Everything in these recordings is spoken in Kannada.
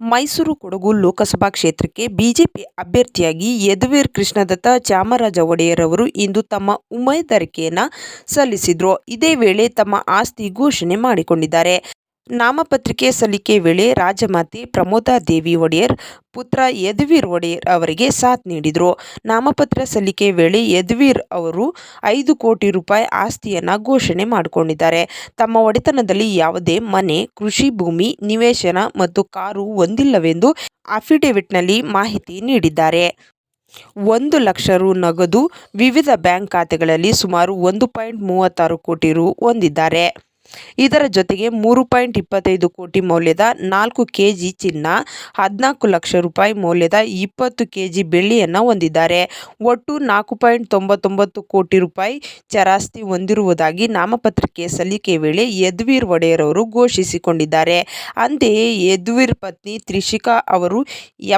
ಮೈಸೂರು ಕೊಡಗು ಲೋಕಸಭಾ ಕ್ಷೇತ್ರಕ್ಕೆ ಬಿಜೆಪಿ ಅಭ್ಯರ್ಥಿಯಾಗಿ ಯದುವೀರ್ ಕೃಷ್ಣದತ್ತ ಚಾಮರಾಜ ಒಡೆಯರ್ ಅವರು ಇಂದು ತಮ್ಮ ಉಮೇದುವಾರಿಕೆಯನ್ನು ಸಲ್ಲಿಸಿದರು. ಇದೇ ವೇಳೆ ತಮ್ಮ ಆಸ್ತಿ ಘೋಷಣೆ ಮಾಡಿಕೊಂಡಿದ್ದಾರೆ. ನಾಮಪತ್ರಿಕೆ ಸಲ್ಲಿಕೆ ವೇಳೆ ರಾಜಮಾತೆ ಪ್ರಮೋದಾ ದೇವಿ ಒಡೆಯರ್, ಪುತ್ರ ಯದುವೀರ್ ಒಡೆಯರ್ ಅವರಿಗೆ ಸಾಥ್ ನೀಡಿದರು. ನಾಮಪತ್ರ ಸಲ್ಲಿಕೆ ವೇಳೆ ಯದುವೀರ್ ಅವರು ಐದು ಕೋಟಿ ರೂಪಾಯಿ ಆಸ್ತಿಯನ್ನು ಘೋಷಣೆ ಮಾಡಿಕೊಂಡಿದ್ದಾರೆ. ತಮ್ಮ ಒಡೆತನದಲ್ಲಿ ಯಾವುದೇ ಮನೆ, ಕೃಷಿ ಭೂಮಿ, ನಿವೇಶನ ಮತ್ತು ಕಾರು ಹೊಂದಿಲ್ಲವೆಂದು ಅಫಿಡೇವಿಟ್ನಲ್ಲಿ ಮಾಹಿತಿ ನೀಡಿದ್ದಾರೆ. ಒಂದು ಲಕ್ಷ ರು ನಗದು ವಿವಿಧ ಬ್ಯಾಂಕ್ ಖಾತೆಗಳಲ್ಲಿ ಸುಮಾರು ಒಂದು ಪಾಯಿಂಟ್ ಮೂವತ್ತಾರು ಕೋಟಿ ರು ಹೊಂದಿದ್ದಾರೆ. ಇದರ ಜೊತೆಗೆ ಮೂರು ಪಾಯಿಂಟ್ ಇಪ್ಪತ್ತೈದು ಕೋಟಿ ಮೌಲ್ಯದ ನಾಲ್ಕು ಕೆಜಿ ಚಿನ್ನ, ಹದಿನಾಲ್ಕು ಲಕ್ಷ ರೂಪಾಯಿ ಮೌಲ್ಯದ ಇಪ್ಪತ್ತು ಕೆಜಿ ಬೆಳ್ಳಿಯನ್ನು ಹೊಂದಿದ್ದಾರೆ. ಒಟ್ಟು ನಾಲ್ಕು ಪಾಯಿಂಟ್ ತೊಂಬತ್ತೊಂಬತ್ತು ಕೋಟಿ ರೂಪಾಯಿ ಚರಾಸ್ತಿ ಹೊಂದಿರುವುದಾಗಿ ನಾಮಪತ್ರಕ್ಕೆ ಸಲ್ಲಿಕೆ ವೇಳೆ ಯದುವೀರ್ ಒಡೆಯರ್ ಅವರು ಘೋಷಿಸಿಕೊಂಡಿದ್ದಾರೆ. ಅಂತೆಯೇ ಯದುವೀರ್ ಪತ್ನಿ ತ್ರಿಷಿಕಾ ಅವರು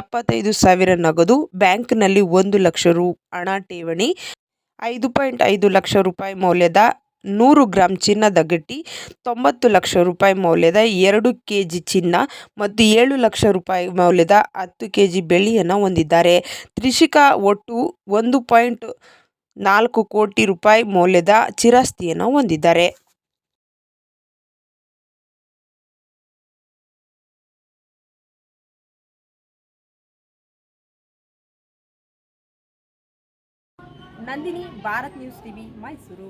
ಎಪ್ಪತ್ತೈದು ಸಾವಿರ ನಗದು ಬ್ಯಾಂಕ್ನಲ್ಲಿ ಒಂದು ಲಕ್ಷ ರು, ಹಣ ಠೇವಣಿ, ಐದು ಪಾಯಿಂಟ್ ಐದು ಲಕ್ಷ ರೂಪಾಯಿ ಮೌಲ್ಯದ ನೂರು ಗ್ರಾಂ ಚಿನ್ನದ ಗಟ್ಟಿ, ತೊಂಬತ್ತು ಲಕ್ಷ ರೂಪಾಯಿ ಮೌಲ್ಯದ ಎರಡು ಕೆ ಜಿ ಚಿನ್ನ ಮತ್ತು ಏಳು ಲಕ್ಷ ರೂಪಾಯಿ ಮೌಲ್ಯದ ಹತ್ತು ಕೆ ಜಿ ಬೆಳ್ಳಿಯನ್ನು ಹೊಂದಿದ್ದಾರೆ. ತ್ರಿಷಿಕಾ ಒಟ್ಟು ಒಂದು ಪಾಯಿಂಟ್ ನಾಲ್ಕು ಕೋಟಿ ರೂಪಾಯಿ ಮೌಲ್ಯದ ಚಿರಾಸ್ತಿಯನ್ನು ಹೊಂದಿದ್ದಾರೆ. Nandini, Bharat News TV, Mysuru.